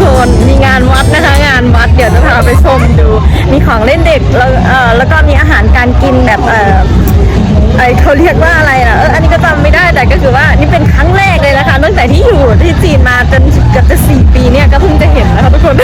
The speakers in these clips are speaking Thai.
ทุกคนมีงานวัดนะคะ งานวัดเดี๋ยวจะพาไปชมดู มีของเล่นเด็กแล้วเออแล้วก็มีอาหารการกินแบบเออไอเขาเรียกว่าอะไรนะเอออันนี้ก็จำไม่ได้แต่ก็คือว่านี่เป็นครั้งแรกเลยนะคะตั้งแต่ที่อยู่ที่จีนมาจนเกือบจะสี่ปีเนี่ยก็เพิ่งจะเห็นนะคะทุกคน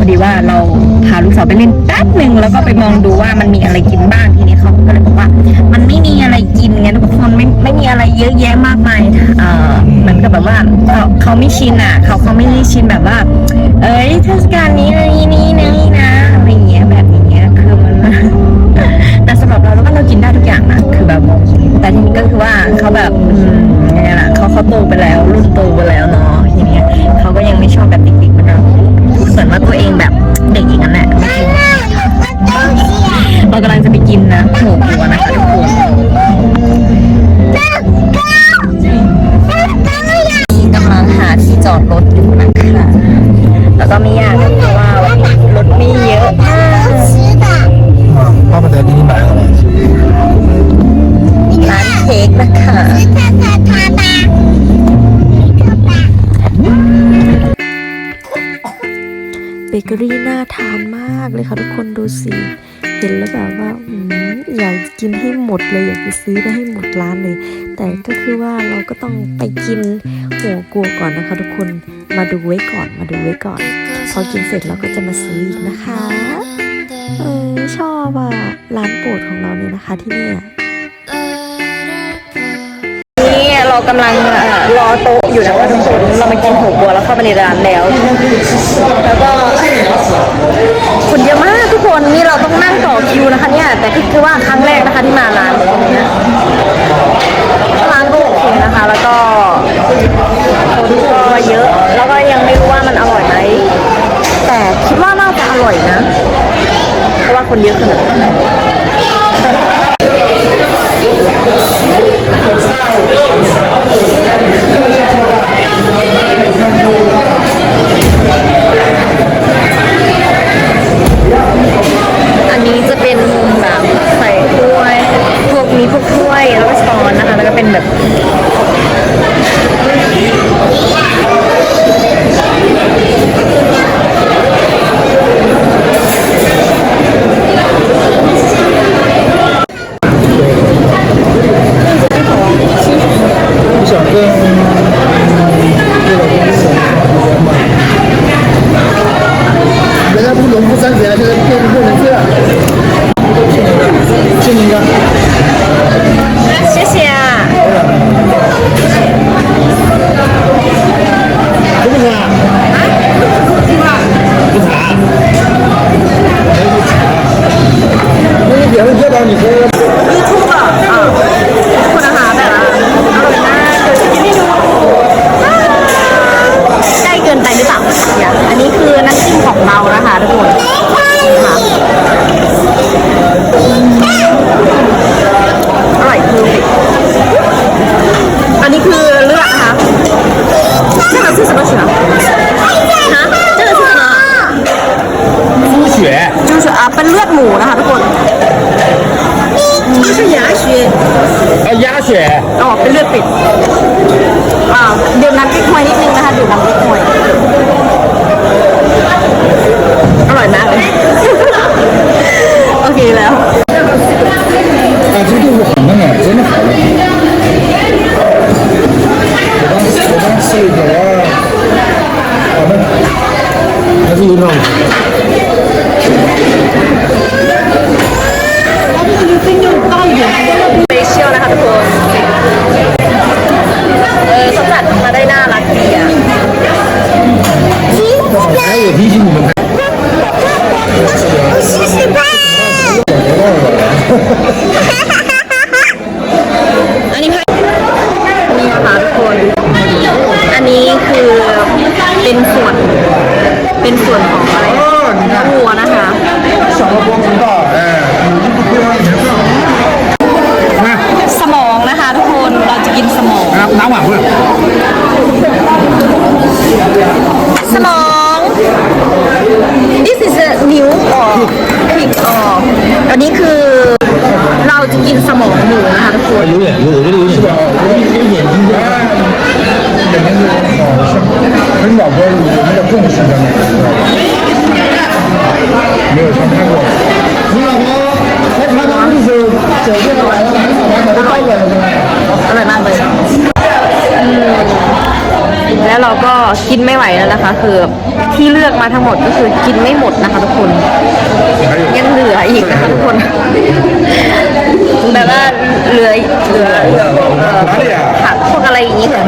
อดีว่าเราพาลูกสาวไปเล่นแป๊บหนึ่งแล้วก็ไปมองดูว่ามันมีอะไรกินบ้างทีนี้เขาก็เลยบอกว่า มันไม่มีอะไรกินไงทุกคนไม่ไม่มีอะไรเยอะแยะมากมายเออเหมือนกับแบบว่าเขาเขาไม่ชินอะเขาเขาไม่ได้ชินแบบว่า เอ้ยเทศกาลนี้นี่นี่นะนี่นะอะไรอย่างเงี้ยแบบอย่างเงี้ยคือมันแต่สำหรับเราแล้วก็เรากินได้ทุกอย่างนะคือแบบ แต่ทีนี้ก็คือว่าเขาแบบยังไงล่ะเขาเขาโตไปแล้วรุ่นโตไปแล้วเนาะทีเนี้ยเขาก็ยังไม่ชอบแบบเด็ก มือนเหมือนว่าตัวเองแบบเด็กอย่างนั้นแหละเรากำลังจะไปกินนะหัวบัวนะคะทุกคน มากเลยค่ะทุกคนดูสิเห็นแล้วแบบว่าอยากกินให้หมดเลยอยากจะซื้อไปให้หมดร้านเลย แต่ก็คือว่าเราก็ต้องไปกินหัวกัวก่อนนะคะ ทุกคนมาดูไว้ก่อนมาดูไว้ก่อน พอกินเสร็จเราก็จะมาซื้ออีกนะคะเออชอบอะร้านโปรดของเราเนี่ยนะคะที่เนี่ย เรากำลังเอ่อรอโต๊ะอยู่นะคะทุกคนเรามากินหัวบัวแล้วเข้าไปในร้านแล้ว แล้วก็คนเยอะมากทุกคนนี่เราต้องนั่งต่อคิวนะคะเนี่ยแต่คือคือว่าครั้งแรกนะคะที่มาร้านเนี้ยร้านก็โอเคนะคะ แล้วก็คนก็เยอะ แล้วก็ยังไม่รู้ว่ามันอร่อยไหมแต่คิดว่าน่าจะอร่อยนะ เพราะว่าคนเยอะขนาดนั้น Oh, กินไม่ไหวแล้วนะคะ คือที่เลือกมาทั้งหมดก็คือกินไม่หมดนะคะทุกคนยังเหลืออีกนะคะทุกคนแบบว่าเหลือเหลือเหลือผักพวกอะไรอย่างนี้ค่ะ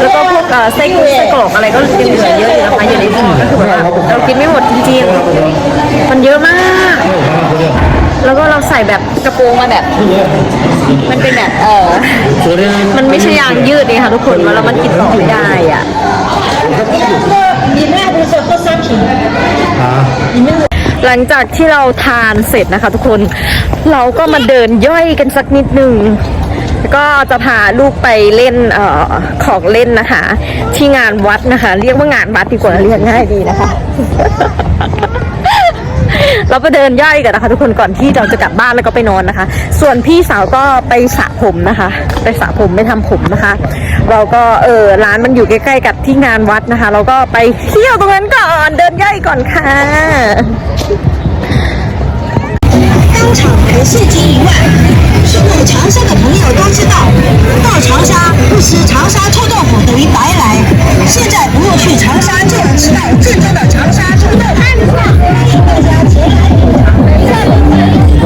แล้วก็พวกไส้กุ้ส้กรอกอะไรก็ยังเหลือเยอะอยู่นะคะอยู่ในถุงก็คือแบบเรากินไม่หมดจริงๆมันเยอะมาก แล้วก็เราใส่แบบกระโปรงมาแบบ มันเป็นแบบเออมันไม่ใช่ยางยืดเลยค่ะทุกคนแล้วมันกินต่อไม่ได้อะ 饮料不是喝三瓶，啊， หลังจากที่เราทานเสร็จนะคะ ทุกคน เราก็มาเดินย่อยกันสักนิดหนึ่งแล้วก็จะพาลูกไปเล่นเอ่อของเล่นนะคะ ที่งานวัดนะคะ เรียกว่างานวัดดีกว่าเรียกง่ายดีนะคะ เราไปเดินย่อยกันนะคะ ทุกคนก่อนที่เราจะกลับบ้านแล้วก็ไปนอนนะคะ ส่วนพี่สาวก็ไปสระผมนะคะ ไปสระผมไปทำผมนะคะ เราก็เออร้านมันอยู่ใกล้ๆกับที่งานวัดนะคะ เราก็ไปเที่ยวตรงนั้นก่อนเดินย่อยก่อนค่ะ 当场可现金一万。 住长沙的朋友都知道，到长沙不吃长沙臭豆腐等于白来。现在不用去长沙，就能吃到正宗的长沙臭豆腐。欢迎大家前来品尝。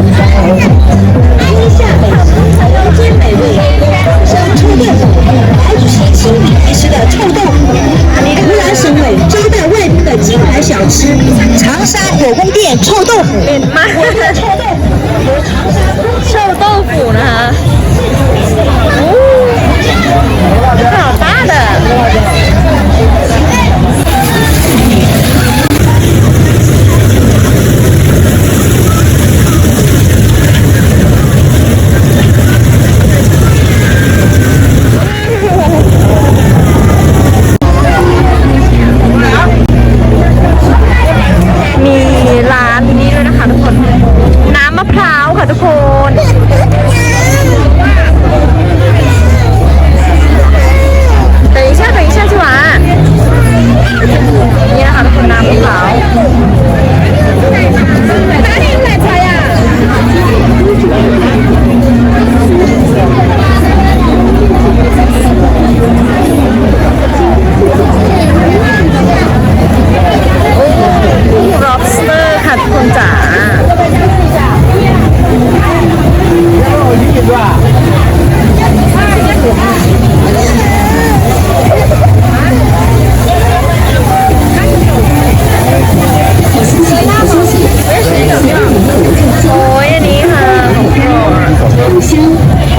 香、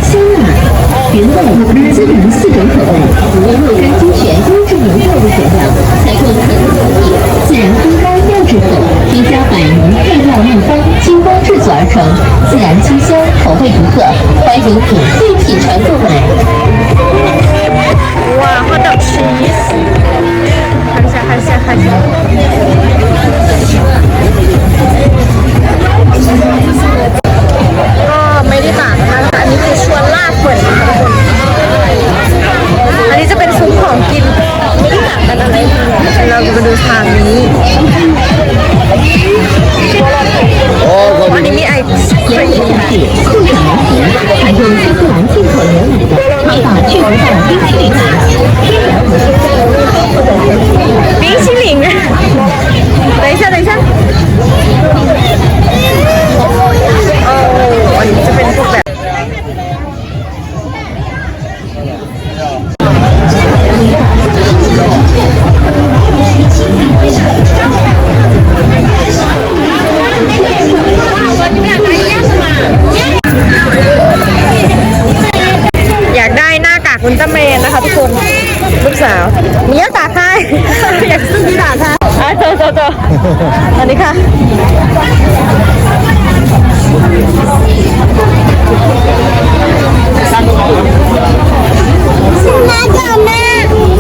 香辣、原味基本四种口味，唯若干 ลูกสาวมีหน้ากากให้อยากซื้อหน้ากากค่ะอะเจอเจอเจออันนี้ค่ะ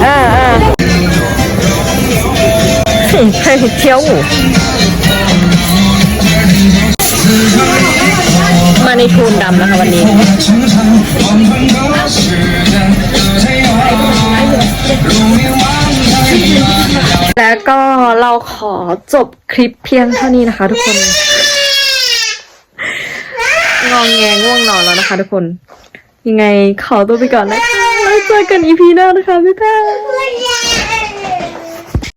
อ่าอ่าให้เที่ยวมาในโทนดำนะคะวันนี้ แล้วก็เราขอจบคลิปเพียงเท่านี้นะคะ ทุกคน งองแงง่วงนอนแล้วนะคะ ทุกคน ยังไงขอตัวไปก่อนนะคะ แล้วเจอกันอีพีหน้านะคะ บ๊ายบาย